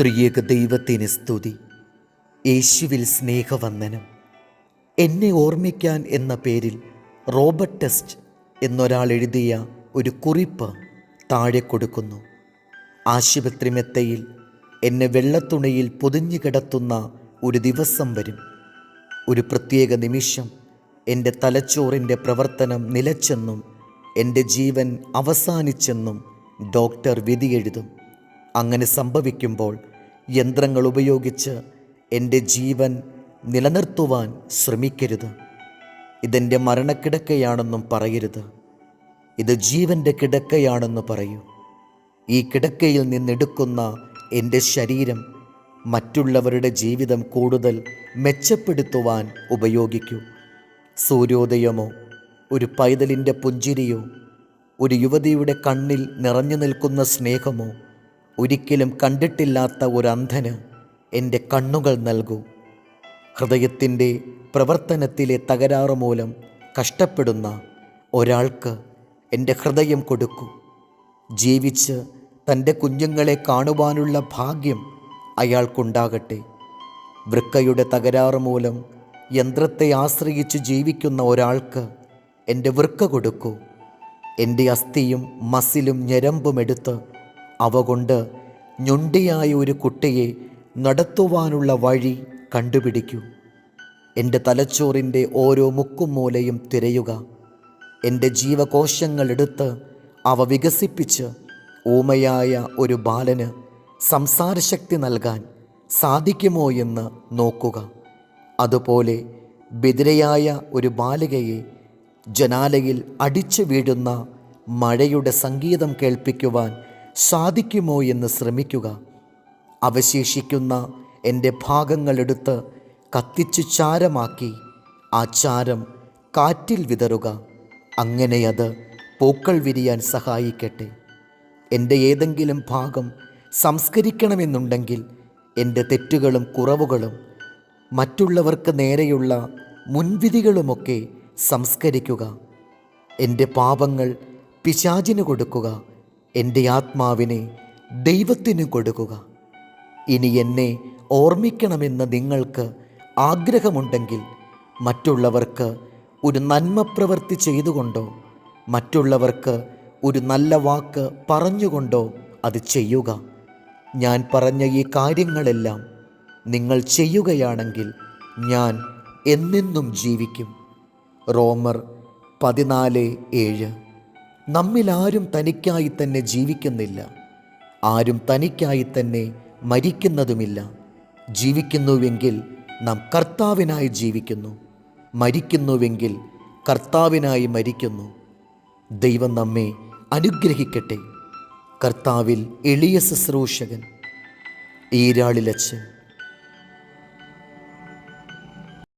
ത്രിയേക ദൈവത്തിന് സ്തുതി. യേശുവിൽ സ്നേഹവന്ദനം. എന്നെ ഓർമ്മിക്കാൻ എന്ന പേരിൽ റോബർട്ട് ടെസ്റ്റ് എന്നൊരാൾ എഴുതിയ ഒരു കുറിപ്പ് താഴെ കൊടുക്കുന്നു. ആശുപത്രി മെത്തയിൽ എന്നെ വെള്ളത്തുണിയിൽ പൊതിഞ്ഞു കിടത്തുന്ന ഒരു ദിവസം വരും. ഒരു പ്രത്യേക നിമിഷം എന്റെ തലച്ചോറിന്റെ പ്രവർത്തനം നിലച്ചെന്നും എന്റെ ജീവൻ അവസാനിച്ചെന്നും ഡോക്ടർ വിധിയെഴുതും അങ്ങനെ സംഭവിക്കുമ്പോൾ യന്ത്രങ്ങൾ ഉപയോഗിച്ച് എന്റെ ജീവൻ നിലനിർത്തുവാൻ ശ്രമിക്കരുത്. ഇതെന്റെ മരണക്കിടക്കയാണെന്നും പറയരുത്. ഇത് ജീവന്റെ കിടക്കയാണെന്ന് പറയൂ. ഈ കിടക്കയിൽ നിന്നെടുക്കുന്ന എന്റെ ശരീരം മറ്റുള്ളവരുടെ ജീവിതം കൂടുതൽ മെച്ചപ്പെടുത്തുവാൻ ഉപയോഗിക്കൂ. സൂര്യോദയമോ ഒരു പൈതലിന്റെ പുഞ്ചിരിയോ ഒരു യുവതിയുടെ കണ്ണിൽ നിറഞ്ഞു നിൽക്കുന്ന സ്നേഹമോ ഒരിക്കലും കണ്ടിട്ടില്ലാത്ത ഒരു അന്ധന് എന്റെ കണ്ണുകൾ നൽകൂ. ഹൃദയത്തിന്റെ പ്രവർത്തനത്തിലെ തകരാറ് മൂലം കഷ്ടപ്പെടുന്ന ഒരാൾക്ക് എന്റെ ഹൃദയം കൊടുക്കൂ. ജീവിച്ച് തന്റെ കുഞ്ഞുങ്ങളെ കാണുവാനുള്ള ഭാഗ്യം അയാൾക്കുണ്ടാകട്ടെ. വൃക്കയുടെ തകരാറ് മൂലം യന്ത്രത്തെ ആശ്രയിച്ച് ജീവിക്കുന്ന ഒരാൾക്ക് എന്റെ വൃക്ക കൊടുക്കൂ. എന്റെ അസ്ഥിയും മസിലും ഞരമ്പും എടുത്ത് അവ കൊണ്ട് ഞൊണ്ടിയായ ഒരു കുട്ടിയെ നടത്തുവാനുള്ള വഴി കണ്ടുപിടിക്കൂ. എന്റെ തലച്ചോറിന്റെ ഓരോ മുക്കും മൂലയും തിരയുക. എന്റെ ജീവകോശങ്ങളെടുത്ത് അവ വികസിപ്പിച്ച് ഊമയായ ഒരു ബാലന് സംസാരശക്തി നൽകാൻ സാധിക്കുമോ എന്ന് നോക്കുക. അതുപോലെ ബിദിരയായ ഒരു ബാലികയെ ജനാലയിൽ അടിച്ചു വീഴുന്ന മഴയുടെ സംഗീതം കേൾപ്പിക്കുവാൻ സാധിക്കുമോ എന്ന് ശ്രമിക്കുക. അവശേഷിക്കുന്ന എന്റെ ഭാഗങ്ങളെടുത്ത് കത്തിച്ചു ചാരമാക്കി. ആ ചാരം കാറ്റിൽ വിതറുക. അങ്ങനെ അത് പൂക്കൾ വിരിയാൻ സഹായിക്കട്ടെ. എന്റെ ഏതെങ്കിലും ഭാഗം സംസ്കരിക്കണമെന്നുണ്ടെങ്കിൽ എന്റെ തെറ്റുകളും കുറവുകളും മറ്റുള്ളവർക്ക് നേരെയുള്ള മുൻവിധികളുമൊക്കെ സംസ്കരിക്കുക. എന്റെ പാപങ്ങൾ പിശാചിന് കൊടുക്കുക. എന്റെ ആത്മാവിനെ ദൈവത്തിന് കൊടുക്കുക. ഇനി എന്നെ ഓർമ്മിക്കണമെന്ന് നിങ്ങൾക്ക് ആഗ്രഹമുണ്ടെങ്കിൽ മറ്റുള്ളവർക്ക് ഒരു നന്മ പ്രവൃത്തി ചെയ്തുകൊണ്ടോ മറ്റുള്ളവർക്ക് ഒരു നല്ല വാക്ക് പറഞ്ഞുകൊണ്ടോ അത് ചെയ്യുക. ഞാൻ പറഞ്ഞ ഈ കാര്യങ്ങളെല്ലാം നിങ്ങൾ ചെയ്യുകയാണെങ്കിൽ ഞാൻ എന്നെന്നും ജീവിക്കും. റോമർ പതിനാല് ഏഴ്. നമ്മിലാരും തനിക്കായി തന്നെ ജീവിക്കുന്നില്ല. ആരും തനിക്കായി തന്നെ മരിക്കുന്നതുമില്ല. ജീവിക്കുന്നുവെങ്കിൽ നാം കർത്താവിനായി ജീവിക്കുന്നു. മരിക്കുന്നുവെങ്കിൽ കർത്താവിനായി മരിക്കുന്നു. ദൈവം നമ്മെ അനുഗ്രഹിക്കട്ടെ. കർത്താവിൽ എളിയ ശുശ്രൂഷകൻ ഈരാളിലച്ച്